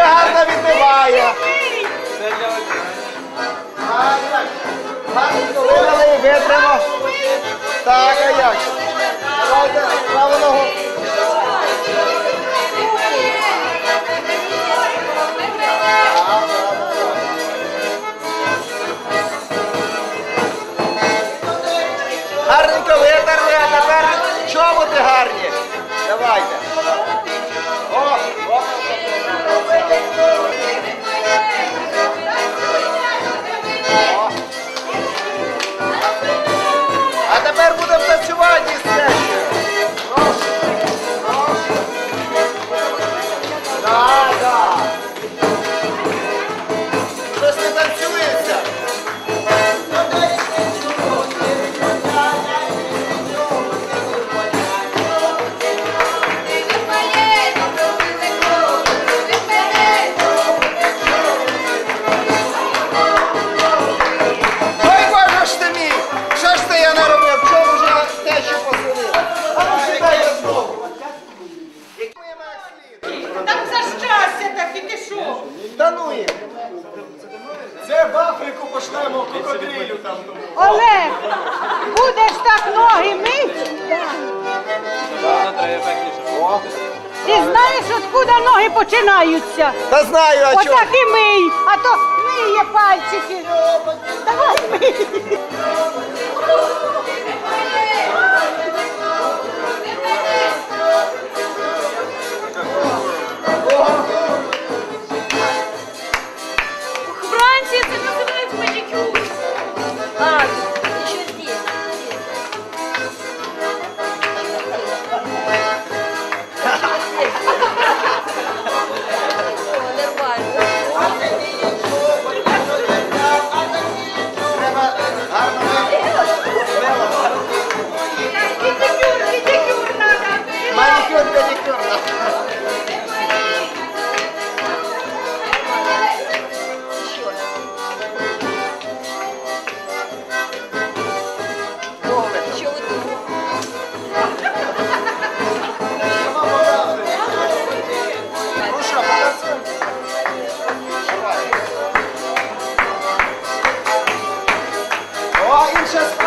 Karta Vitebaia. Vai, vai. Vai, vai. Це в Африку пошлемо кокодрилю там. Олег, будеш так ноги мити? Ти знаєш, откуда ноги починаються? Та знаю, а чого? Отак і мий, а то миє пальчики. Давай мий. сейчас